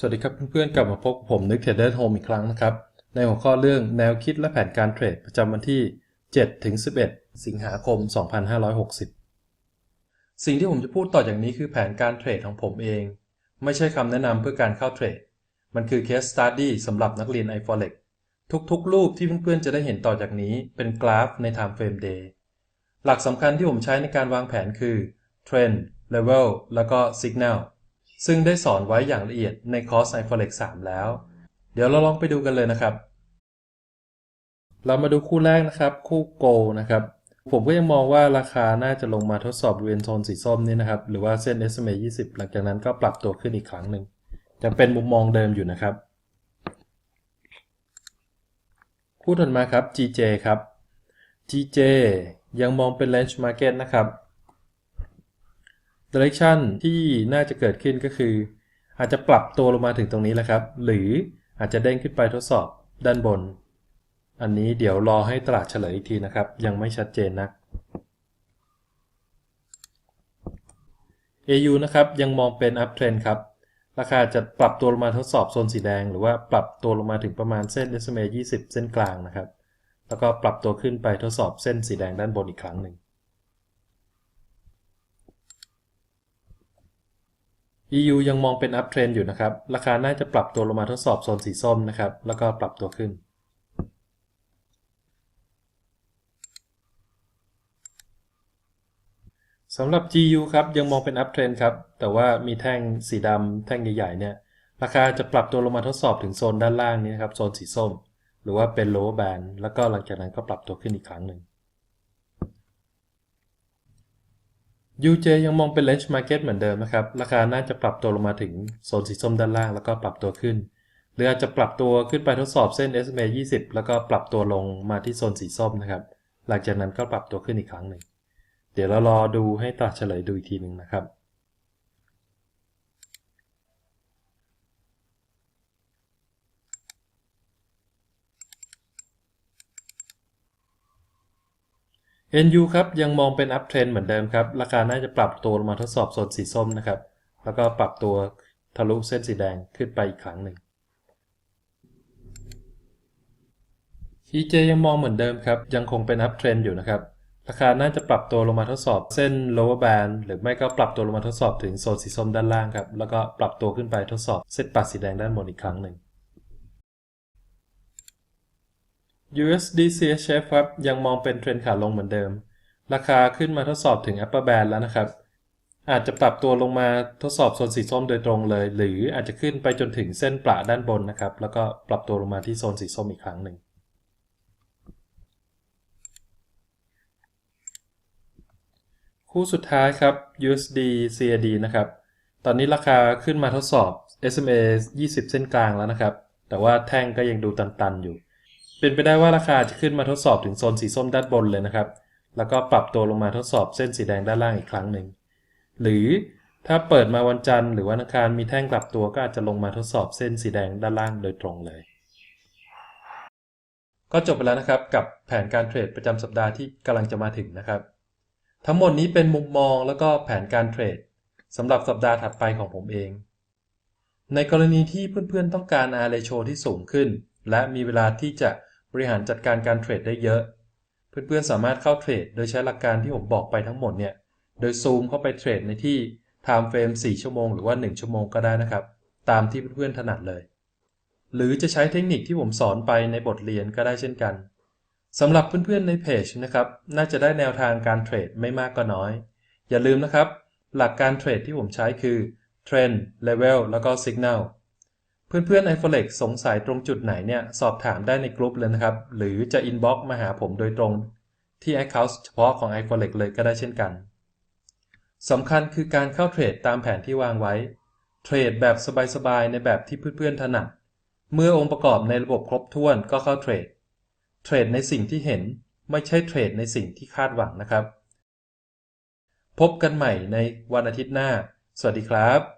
สวัสดีครับเพื่อนๆ กลับมาพบกับผมนึกเทรดเดอร์โฮมอีกครั้งนะครับ ในหัวข้อเรื่องแนวคิดและแผนการเทรดประจำวันที่ 7 ถึง 11 สิงหาคม 2560 สิ่งที่ผมจะพูดต่อจากนี้คือแผนการเทรดของผมเอง ไม่ใช่คำแนะนำเพื่อการเข้าเทรด มันคือ case study สำหรับนักเรียน iForex ทุกๆ รูปที่เพื่อนๆ จะได้เห็นต่อจากนี้เป็นกราฟใน time frame day หลักสำคัญที่ผมใช้ในการวางแผนคือ trend level แล้วก็ signal ซึ่งได้สอนไว้อย่างละเอียดในคอร์ส iForex 3แล้ว เดี๋ยวเราลองไปดูกันเลยนะครับ เรามาดูคู่แรกนะครับ คู่โกนะครับ ผมก็ยังมองว่าราคาน่าจะลงมาทดสอบบริเวณโซนสีส้มนี่นะครับ หรือว่าเส้น SMA 20 หลังจากนั้นก็ปรับตัวขึ้นอีกครั้งหนึ่งจะเป็นมุมมองเดิมอยู่นะครับ คู่ถัดมาครับ GJ ครับ GJ ยังมองเป็น range market นะครับ direction ที่น่าจะเกิดขึ้นก็คือ อาจจะปรับตัวลงมาถึงตรงนี้แหละครับ หรืออาจจะเด้งขึ้นไปทดสอบด้านบน อันนี้เดี๋ยวรอให้ตลาดเฉลยอีกทีนะครับ ยังไม่ชัดเจนนัก AU นะครับ ยังมองเป็น up trend ครับ ราคาจะปรับตัวลงมาทดสอบโซนสีแดง หรือว่าปรับตัวลงมาถึงประมาณเส้น SMA 20 เส้นกลางนะครับ แล้วก็ปรับตัวขึ้นไปทดสอบเส้นสีแดงด้านบนอีกครั้งหนึ่ง EU ยังมองเป็น up trend อยู่นะครับ ราคาน่าจะปรับตัวลงมาทดสอบโซนสีส้มนะครับ แล้วก็ปรับตัวขึ้น สำหรับ GU ครับ ยังมองเป็น up trend ครับ แต่ว่ามีแท่งสีดำแท่งใหญ่ๆเนี่ย ราคาจะปรับตัวลงมาทดสอบถึงโซนด้านล่างนี้นะครับ โซนสีส้ม หรือว่าเป็น lower band แล้วก็หลังจากนั้นก็ปรับตัวขึ้นอีกครั้งหนึ่ง UJ ยังมองเป็น range market เหมือนเดิมนะครับ ราคาน่าจะปรับตัวลงมาถึงโซนสีส้มด้านล่างแล้วก็ปรับตัวขึ้น หรืออาจจะปรับตัวขึ้นไปทดสอบเส้น SMA 20 แล้วก็ปรับตัวลงมาที่โซนสีส้มนะครับ หลังจากนั้นก็ปรับตัวขึ้นอีกครั้งหนึ่ง เดี๋ยวเรารอดูให้ตลาดเฉลยดูอีกทีหนึ่งนะครับ NU ครับยังมองเป็น up trend เหมือนเดิมครับ ราคาน่าจะปรับตัวลงมาทดสอบโซนสีส้มนะครับ แล้วก็ปรับตัวทะลุเส้นสีแดงขึ้นไปอีกครั้งหนึ่ง EJ ยังมองเหมือนเดิมครับ ยังคงเป็น up trend อยู่นะครับ ราคาน่าจะปรับตัวลงมาทดสอบเส้น lower band หรือไม่ก็ปรับตัวลงมาทดสอบถึงโซนสีส้มด้านล่างครับ แล้วก็ปรับตัวขึ้นไปทดสอบเส้นปัดสีแดงด้านบนอีกครั้งหนึ่ง USD CHF ครับยังมองเป็นเทรนขาลงเหมือนเดิม ราคาขึ้นมาทดสอบถึง upper band แล้วนะครับ อาจจะปรับตัวลงมาทดสอบโซนสีส้มโดยตรงเลย หรืออาจจะขึ้นไปจนถึงเส้นประด้านบนนะครับ แล้วก็ปรับตัวลงมาที่โซนสีส้มอีกครั้งหนึ่งคู่สุดท้ายครับ USD CAD นะครับ ตอนนี้ราคาขึ้นมาทดสอบ SMA 20 เส้นกลางแล้วนะครับ แต่ว่าแท่งก็ยังดูตันๆอยู่ เป็นไปได้ว่าราคาจะขึ้นมาทดสอบถึงโซนสีส้มด้านบนเลยนะครับ แล้วก็ปรับตัวลงมาทดสอบเส้นสีแดงด้านล่างอีกครั้งหนึ่ง หรือถ้าเปิดมาวันจันทร์หรือวันอังคารมีแท่งกลับตัวก็อาจจะลงมาทดสอบเส้นสีแดงด้านล่างโดยตรงเลย ก็จบไปแล้วนะครับกับแผนการเทรดประจำสัปดาห์ที่กำลังจะมาถึงนะครับ ทั้งหมดนี้เป็นมุมมองแล้วก็แผนการเทรดสำหรับสัปดาห์ถัดไปของผมเอง ในกรณีที่เพื่อนๆต้องการ R ratio ที่สูงขึ้น และมีเวลาที่จะ บริหารจัดการการเทรดได้เยอะ เพื่อนๆสามารถเข้าเทรดโดยใช้หลักการที่ผมบอกไปทั้งหมดเนี่ย โดยซูมเข้าไปเทรดในที่ time frame 4 ชั่วโมงหรือว่า 1 ชั่วโมงก็ได้นะครับ ตามที่เพื่อนๆถนัดเลย หรือจะใช้เทคนิคที่ผมสอนไปในบทเรียนก็ได้เช่นกันสำหรับเพื่อนๆในเพจนะครับ น่าจะได้แนวทางการเทรดไม่มากก็น้อย อย่าลืมนะครับ หลักการเทรดที่ผมใช้คือ Trend Level แล้วก็ Signal เพื่อนๆ iForex สงสัยตรงจุดไหนเนี่ยสอบถามได้ในกลุ่มเลยนะครับ หรือจะ inbox มาหาผมโดยตรงที่ Account เฉพาะของ iForex เลยก็ได้เช่นกันสำคัญคือการเข้าเทรดตามแผนที่วางไว้ เทรดแบบสบายๆ ในแบบที่เพื่อนๆถนัด เมื่อองค์ประกอบในระบบครบถ้วนก็เข้าเทรด เทรดในสิ่งที่เห็นไม่ใช่เทรดในสิ่งที่คาดหวังนะครับ พบกันใหม่ในวันอาทิตย์หน้า สวัสดีครับ